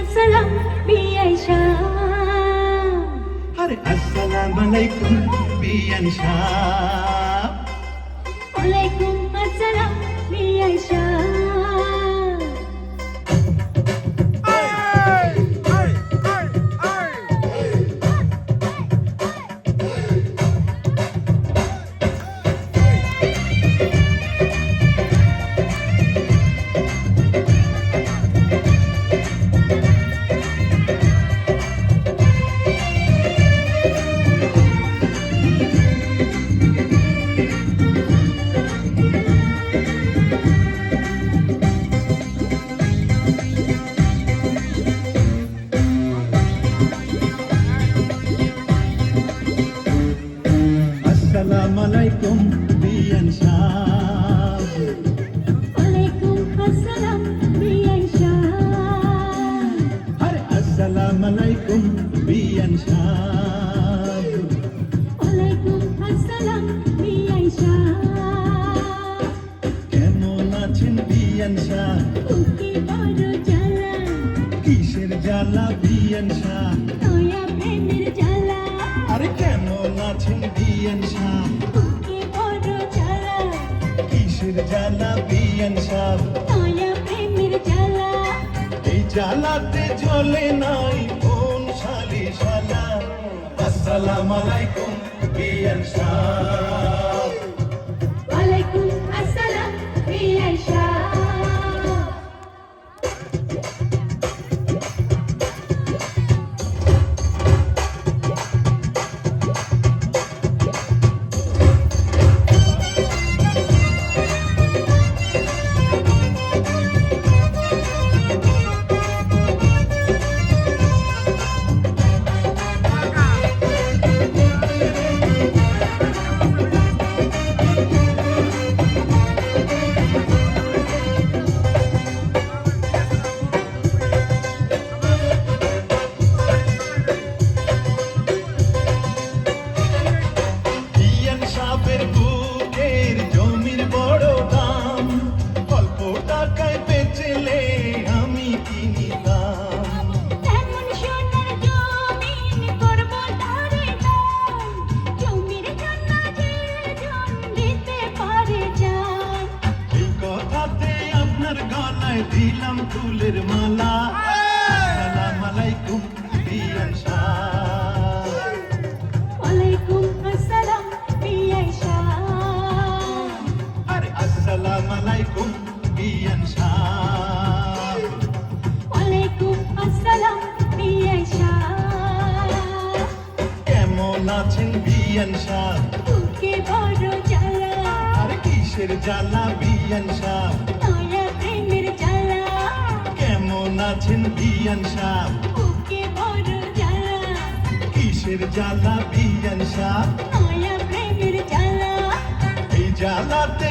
আসসালাম বিআইশা আরে আসসালাম আলাইকুম বিয়ান আলাইকুম বিয়ান শাহ। ওয়ালাইকুম আসসালাম বিআইশা আরে আসসালাম আলাইকুম বিয়ান শাহ। ওয়ালাইকুম আসসালাম বিআইশা কেমন আছেন বিয়ান শাহ? বুকে বড় জ্বালা। কিসের জ্বালা বিয়ান শাহ? নয়া প্রেমের জ্বালা। আরে কেমন আছেন বিয়ান শাহ? জ্বালা বিয়ান শাহ তায়া প্রেমের জ্বালা এই জ্বালাতে জ্বলে নাই কোন শালি শালা আসসালাম আলাইকুম বিয়ান শাহ গলায় দিলাম ফুলের মালা। আসসালাম আলাইকুম বিয়ান শাহ। ওয়ালাইকুম আসসালাম বিআইশা আরে আসসালাম আলাইকুম বিয়ান শাহ ওয়ালাইকুম আসসালাম বিআইশা কেমন আছেন বিয়ান শাহ বুকে বড় জ্বালা? আর কিসের জ্বালা বিয়ান শাহ? আছেন বিয়ান শাহ বুকে বড় জ্বালা। কিসের জ্বালা বিয়ান শাহ নয়া প্রেমের জ্বালা। এই জ্বালাতে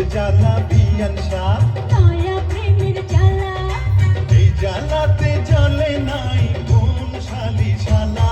প্রেমের জ্বালা বিয়ান শাহ তারা প্রেমের জ্বালা। এই জ্বালাতে জ্বলে নাই কোন শালি শালা।